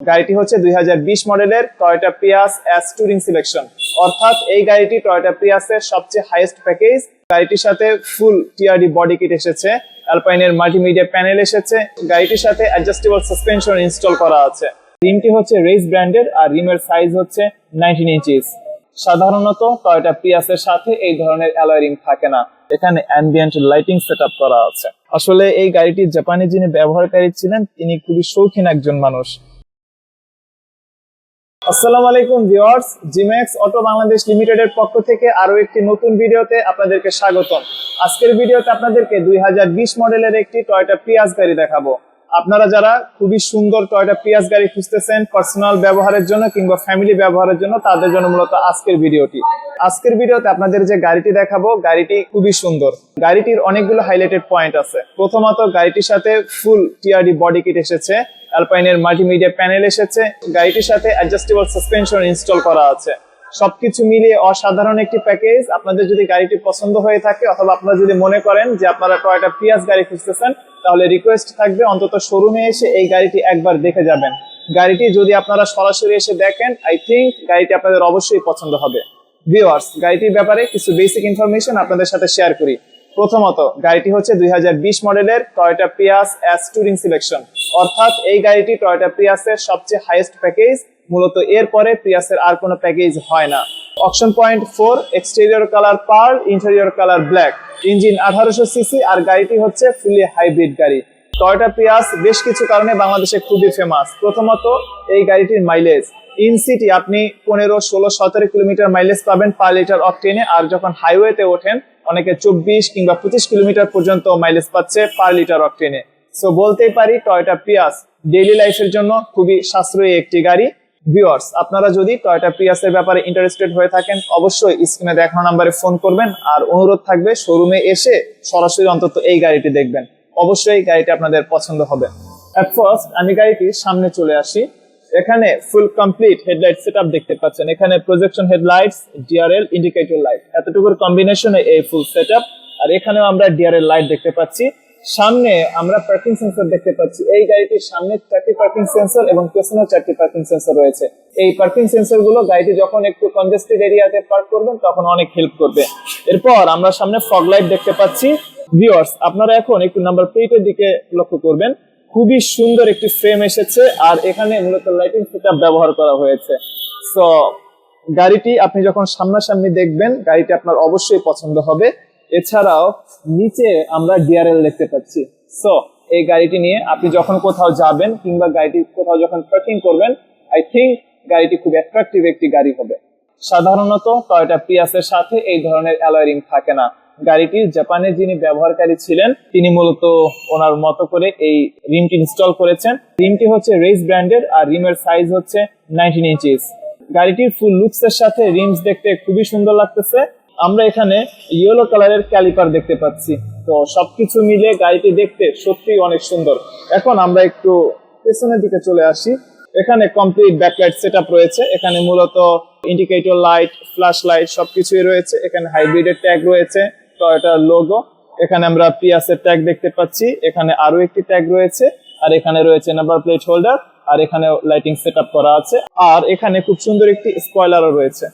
গাড়িটি হচ্ছে দুই হাজার বিশ মডেলের Toyota Prius S touring selection অর্থাৎ এই গাড়িটি টয়োটা প্রিয়াসের সবচেয়ে হাইয়েস্ট প্যাকেজ গাড়িটির সাথে ফুল টিআরডি বডি কিট এসেছে অ্যালপাইনের মাল্টিমিডিয়া প্যানেল এসেছে, গাড়িটির সাথে অ্যাডজাস্টেবল সাসপেনশন ইনস্টল করা আছে। রিমটি হচ্ছে রেস ব্র্যান্ডের আর রিমের সাইজ হচ্ছে নাইনটিন ইঞ্চিস সাধারণত টয়োটা প্রিয়াসের সাথে এই ধরনের অ্যালয় রিং থাকে না। এখানে অ্যাম্বিয়েন্ট লাইটিং সেট করা আছে। আসলে এই গাড়িটি জাপানি যিনি ব্যবহারকারী ছিলেন, তিনি খুবই শৌখিন একজন মানুষ। আসসালামু আলাইকুম ভিউয়ার্স জিম্যাক্স অটো বাংলাদেশ লিমিটেডের পক্ষ থেকে আরও একটি নতুন ভিডিওতে আপনাদেরকে স্বাগতম। আজকের ভিডিওতে আপনাদেরকে দুই মডেলের একটি টয়োটা পিয়াস গাড়ি দেখাবো। আপনারা যারা খুবই সুন্দর টয়োটা পিয়াস গাড়ি খুঁজতেছেন পার্সোনাল ব্যবহারের জন্য কিংবা ফ্যামিলি ব্যবহারের জন্য, তাদের জন্য মূলত আজকের ভিডিওটি। আজকের ভিডিওতে আপনাদের যে গাড়িটি দেখাবো, গাড়িটি খুবই সুন্দর। গাড়িটির অনেকগুলো হাইলাইটেড পয়েন্ট আছে। প্রথমত গাড়িটির সাথে ফুল টিআরডি বডি কিট এসেছে। অ্যালপাইনের মাল্টিমিডিয়া প্যানেল এসেছে। গাড়িটির সাথে অ্যাডজাস্টেবল সাসপেনশন ইনস্টল করা আছে। সবকিছু মিলিয়ে অসাধারণ একটি প্যাকেজ আপনাদের যদি গাড়িটি পছন্দ হয়ে থাকে অথবা আপনারা যদি মনে করেন যে আপনারা টয়টা পিয়াস গাড়ি খুঁজতেছেন, তাহলে রিকোয়েস্ট থাকবে। অন্তত শোরুমে এসে এই গাড়িটি একবার দেখে যাবেন। গাড়িটি যদি আপনারা সরাসরি এসে দেখেন আই থিঙ্ক গাড়িটি আপনাদের অবশ্যই পছন্দ হবে। ভিওয়ার্স গাড়িটির ব্যাপারে কিছু বেসিক ইনফরমেশন আপনাদের সাথে শেয়ার করি। প্রথমত, গাড়িটি হচ্ছে দুই হাজার বিশ মডেলের Toyota Prius S touring selection অর্থাৎ এই গাড়িটি টয়োটা পিয়াসের সবচেয়ে হাইয়েস্ট প্যাকেজ মূলত এর পরে পিয়াসের আর কোনো প্যাকেজ হয় না। Option point four exterior colour pearl interior colour black engine আঠারোশো সিসি আর গাড়িটি হচ্ছে ফুলি হাইব্রিড গাড়ি। টয়টা পিয়াস বেশ কিছু কারণে বাংলাদেশে খুবই ফেমাস প্রথমত, এই গাড়িটির মাইলেজ ইন সিটি আপনি পনেরো, ষোলো, সতেরো কিলোমিটার মাইলেজ পাবেন পার লিটার অকটেনে আর যখন হাইওয়েতে ওঠেন অনেকে চব্বিশ কিংবা পঁচিশ কিলোমিটার পর্যন্ত মাইলেজ পাচ্ছে পার লিটার অকটেনে সো বলতেই পারি টয়টা পিয়াস ডেইলি লাইফের জন্য খুবই সাশ্রয়ী একটি গাড়ি। ভিউয়ার্স আপনারা যদি টয়োটা পিয়াসের ব্যাপারে ইন্টারেস্টেড হয়ে থাকেন, অবশ্যই স্ক্রিনে দেখানো নাম্বারে ফোন করবেন আর অনুরোধ থাকবে শোরুমে এসে সরাসরি অন্তত এই গাড়িটি দেখবেন। অবশ্যই গাড়িটি আপনাদের পছন্দ হবে। অ্যাট ফার্স্ট আমি গাড়িটির সামনে চলে আসি। এখানে ফুল কমপ্লিট হেডলাইট সেটআপ দেখতে পাচ্ছেন। এখানে projection headlights DRL indicator light এতটুকুর কম্বিনেশনে এই ফুল সেটআপ আর এখানেও আমরা ডিআরএল লাইট দেখতে পাচ্ছি। সামনে আমরা পার্কিং সেন্সর দেখতে পাচ্ছি। এই গাড়িটির সামনে চারটি পার্কিং সেন্সর এবং পেছনেও চারটি পার্কিং সেন্সর রয়েছে। এই পার্কিং সেন্সরগুলো গাড়িটি যখন একটু কনজেস্টেড এরিয়াতে পার্ক করবেন, তখন অনেক হেল্প করবে। এরপর আমরা সামনে ফগ লাইট দেখতে পাচ্ছি। ভিউয়ার্স আপনারা এখন একটু নাম্বার প্লেটের দিকে লক্ষ্য করবেন। খুবই সুন্দর একটি ফ্রেম এসেছে, আর এখানে মূলত লাইটিং সেটআপ ব্যবহার করা হয়েছে। সো গাড়িটি আপনি যখন সামনাসামনি দেখবেন, গাড়িটি আপনার অবশ্যই পছন্দ হবে। এছাড়াও, নিচে আমরা ডিআরএল দেখতে পাচ্ছি। সো এই গাড়িটি নিয়ে আপনি যখন কোথাও যাবেন, কিংবা গাড়িটি কোথাও যখন পার্কিং করবেন আই থিঙ্ক গাড়িটি খুব অ্যাট্রাকটিভ একটি গাড়ি হবে। সাধারণত টয়োটা পিয়াসের সাথে এই ধরনের অ্যালয়রিং থাকে না। গাড়িটির জাপানে যিনি ব্যবহারকারী ছিলেন, তিনি মূলত ওনার মতো করে এই রিমটি ইনস্টল করেছেন। রিমটি হচ্ছে রেস ব্র্যান্ডের আর রিমের সাইজ হচ্ছে নাইনটিন ইঞ্চিস গাড়িটির ফুল লুকস এর সাথে রিমস দেখতে খুবই সুন্দর লাগতেছে। আমরা এখানে ইয়েলো কালারের ক্যালিপার দেখতে পাচ্ছি। তো সবকিছু মিলে গাড়িটি দেখতে সত্যি অনেক সুন্দর। এখন আমরা একটু পেছনের দিকে চলে আসি। এখানে কমপ্লিট ব্যাকলাইট সেটআপ রয়েছে। এখানে মূলত ইন্ডিকেটর লাইট ফ্ল্যাশ লাইট সবকিছুই রয়েছে। এখানে হাইব্রিডের ট্যাগ রয়েছে। টয়োটার লোগো এখানে আমরা পিয়াসের ট্যাগ দেখতে পাচ্ছি। এখানে আরও একটি ট্যাগ রয়েছে। আর এখানে রয়েছে নাম্বার প্লেট হোল্ডার আর এখানে লাইটিং সেটআপ করা আছে। আর এখানে খুব সুন্দর একটি স্পয়লারও রয়েছে।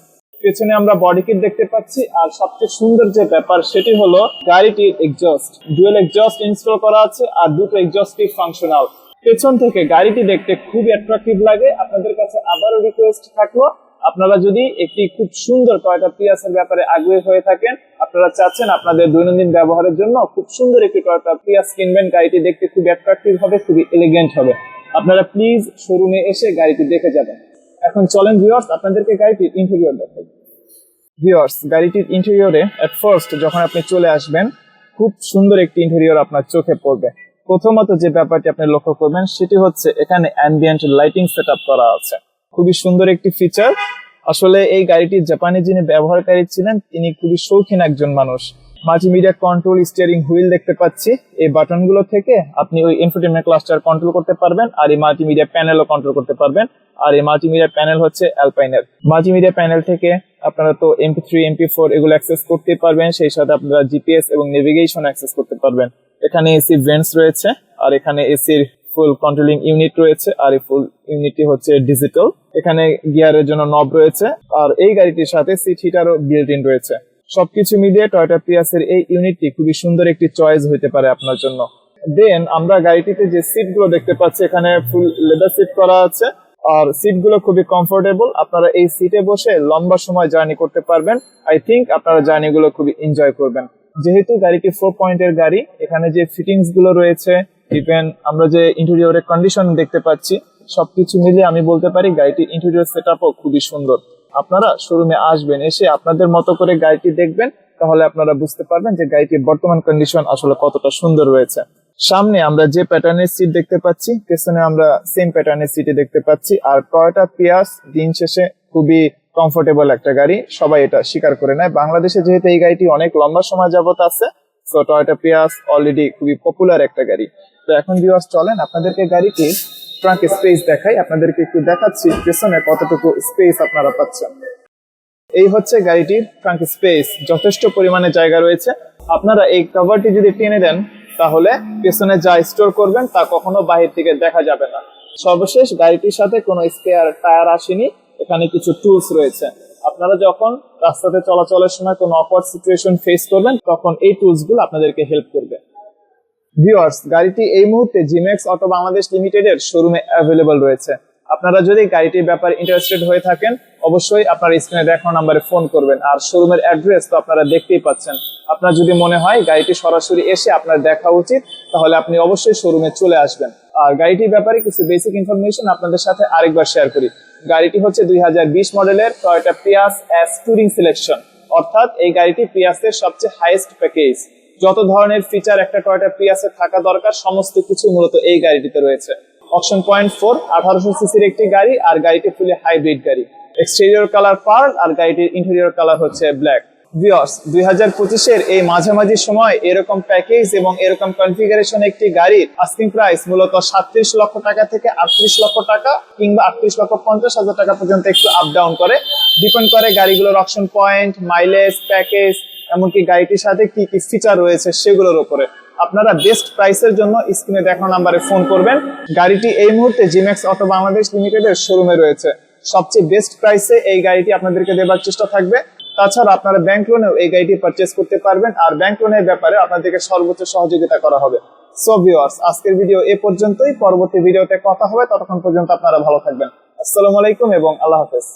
পেছনে আমরা বডি কিট দেখতে পাচ্ছি। আর সবচেয়ে সুন্দর যে ব্যাপার, সেটি হলো গাড়িটির এক্সস্ট ডুয়েল এক্সস্ট ইনস্টল করা আছে আর দুটো এক্সস্টই ফাংশনাল পেছন থেকে গাড়িটি দেখতে খুবই অ্যাট্রাকটিভ লাগে। আপনাদের কাছে আবারও রিকোয়েস্ট থাকল আপনারা যদি একটি খুব সুন্দর টয়টা পিয়াসের ব্যাপারে আগ্রহী হয়ে থাকেন, আপনারা চাচ্ছেন আপনাদের দৈনন্দিন ব্যবহারের জন্য খুব সুন্দর একটি টয়টা পিয়াস কিনবেন। গাড়িটি দেখতে খুব অ্যাট্রাকটিভ হবে, খুবই এলিগেন্ট হবে। আপনারা প্লিজ শোরুমে এসে গাড়িটি দেখে যাবেন। এখন চলেন ভিউয়ার্স আপনাদেরকে গাড়িটির ইন্টেরিয়র দেখাই। ভিউয়ার্স গাড়িটির ইন্টেরিয়রে এট ফার্স্ট যখন আপনি চলে আসবেন, খুব সুন্দর একটি ইন্টেরিয়র আপনার চোখে পড়বে। প্রথমত যে ব্যাপারটি আপনি লক্ষ্য করবেন, সেটি হচ্ছে এখানে অ্যাম্বিয়েন্ট লাইটিং সেট করা আছে। খুবই সুন্দর একটি ফিচার আসলে এই গাড়িটি জাপানে যিনি ব্যবহারকারী ছিলেন, তিনি খুবই শৌখিন একজন মানুষ। মাল্টিমিডিয়া কন্ট্রোল স্টিয়ারিং হুইল দেখতে পাচ্ছি। এই বাটনগুলো থেকে আপনি ওই ইনফোটেনমেন্ট ক্লাস্টার কন্ট্রোল করতে পারবেন আর এই মাল্টিমিডিয়া প্যানেলও কন্ট্রোল করতে পারবেন। আর এই মাল্টিমিডিয়া প্যানেল হচ্ছে অ্যালপাইনের মাল্টিমিডিয়া প্যানেল থেকে আপনারা তো এমপি থ্রি এমপি ফোর এগুলো অ্যাক্সেস করতে পারবেন, সেই সাথে আপনারা জিপিএস এবং নেভিগেশন অ্যাক্সেস করতে পারবেন। এখানে এসি ভেন্টস রয়েছে, আর এখানে এসির ফুল কন্ট্রোলিং ইউনিট রয়েছে, আর এই ফুল ইউনিটটি হচ্ছে ডিজিটাল এখানে গিয়ারের জন্য নব রয়েছে, আর এই গাড়িটির সাথে সিট হিটারও বিল্ট ইন রয়েছে। সবকিছু মিলিয়ে টয়টা প্রিয়াসের এই ইউনিটটি খুবই সুন্দর একটি চয়েস হতে পারে আপনার জন্য। দেন আমরা গাড়িটিতে যে সিটগুলো দেখতে পাচ্ছি, এখানে ফুল লেদার সিট করা আছে, আর সিটগুলো খুবই কমফোর্টেবল আপনারা এই সিটে বসে লম্বা সময় জার্নি করতে পারবেন। আই থিঙ্ক আপনারা জার্নি গুলো খুবই এনজয় করবেন। যেহেতু গাড়িটি ফোর পয়েন্টের গাড়ি, এখানে যে ফিটিংসগুলো রয়েছে ইভেন আমরা যে ইন্টেরিয়রের কন্ডিশন দেখতে পাচ্ছি সবকিছু মিলিয়ে আমি বলতে পারি গাড়িটির ইন্টেরিয়র সেট খুবই সুন্দর। আপনারা শোরুমে আসবেন, এসে আপনাদের মতো করে গাড়িটি দেখবেন, তাহলে আপনারা বুঝতে পারবেন যে গাড়িটির বর্তমান কন্ডিশন আসলে কতটা সুন্দর রয়েছে সামনে আমরা যে প্যাটার্নের সিট দেখতে পাচ্ছি, পেছনে আমরা সেম প্যাটার্নের সিটে দেখতে পাচ্ছি, আর টয়টা পিয়াস দিন শেষে খুবই কমফোর্টেবল একটা গাড়ি, সবাই এটা স্বীকার করে নেয়। বাংলাদেশে যেহেতু এই গাড়িটি অনেক লম্বা সময় যাবত আছে তো টয়টা পিয়াস অলরেডি খুবই পপুলার একটা গাড়ি। তো এখন ভিউয়ার্স চলেন, আপনাদেরকে গাড়িটি ট্রাঙ্ক স্পেস দেখাই, আপনাদেরকে একটু দেখাচ্ছি পেছনে কতটুকু স্পেস আপনারা পাচ্ছেন। এই হচ্ছে গাড়িটির ট্রাঙ্ক স্পেস যথেষ্ট পরিমাণে জায়গা রয়েছে। আপনারা এই কভারটি যদি টেনে দেন, তাহলে পেছনে যা স্টোর করবেন, তা কখনো বাহির থেকে দেখা যাবে না। সর্বশেষ গাড়িটির সাথে কোনো স্পেয়ার টায়ার আসেনি, এখানে কিছু টুলস রয়েছে। আপনারা যখন রাস্তাতে চলাচলের সময় কোনো অকওয়ার্ড সিচুয়েশন ফেস করবেন, তখন এই টুলসগুলো আপনাদেরকে হেল্প করবে। ভিউয়ার্স গাড়িটি এই মুহূর্তে জিমেক্স অটো বাংলাদেশ লিমিটেডের শোরুমে অ্যাভেলেবল রয়েছে। আপনারা যদি গাড়িটির ব্যাপারে ইন্টারেস্টেড হয়ে থাকেন, অবশ্যই আপনার স্ক্রিনে দেখানো নাম্বারে ফোন করবেন। আর শোরুমের অ্যাড্রেস তো আপনারা দেখতেই পাচ্ছেন। আপনার যদি মনে হয় গাড়িটি সরাসরি এসে আপনার দেখা উচিত, তাহলে আপনি অবশ্যই শোরুমে চলে আসবেন। আর গাড়িটির ব্যাপারে কিছু বেসিক ইনফরমেশন আপনাদের সাথে আরেকবার শেয়ার করি। গাড়িটি হচ্ছে দুই মডেলের Toyota Prius S touring selection অর্থাৎ এই গাড়িটি পিয়াসের সবচেয়ে হাইয়েস্ট প্যাকেজ যত ধরনের ফিচার একটা টয়োটা প্রিয়াসে থাকা দরকার, সমস্ত কিছু মূলত এই গাড়িটিতে রয়েছে। অপশন পয়েন্ট ফোর আঠারোশো সিসির একটি গাড়ি আর গাড়িটি ফুলি হাইব্রিড গাড়ি। এক্সটেরিয়র কালার পার্ল আর গাড়িটির ইন্টেরিয়র কালার হচ্ছে ব্ল্যাক এরকম প্যাকেজ এবং এরকম কনফিগারেশন একটি মূলত সাতত্রিশ লক্ষ টাকা থেকে আটত্রিশ লক্ষ টাকা কিংবা আটত্রিশ লক্ষ পঞ্চাশ হাজার টাকা পর্যন্ত আপ ডাউন করে। ডিপেন্ড করে গাড়িগুলোর অপশন পয়েন্ট মাইলেজ প্যাকেজ এমনকি গাড়িটির সাথে কি কি ফিচার রয়েছে সেগুলোর উপরে। আপনারা বেস্ট প্রাইসের জন্য স্ক্রিনে দেখানো নাম্বারে ফোন করবেন। গাড়িটি এই মুহূর্তে জিম্যাক্স অটো বাংলাদেশ লিমিটেডের শোরুমে রয়েছে। সবচেয়ে বেস্ট প্রাইসে এই গাড়িটি আপনাদেরকে দেবার চেষ্টা থাকবে। তাছাড়া আপনারা ব্যাংক লোনেও এই গাড়িটি পারচেস করতে পারবেন। আর ব্যাংক লোনের ব্যাপারে আপনাদেরকে সর্বোচ্চ সহযোগিতা করা হবে। সো ভিউয়ার্স আজকের ভিডিও এ পর্যন্তই। পরবর্তী ভিডিওতে কথা হবে। ততক্ষণ পর্যন্ত আপনারা ভালো থাকবেন। আসসালামু আলাইকুম এবং আল্লাহ হাফেজ।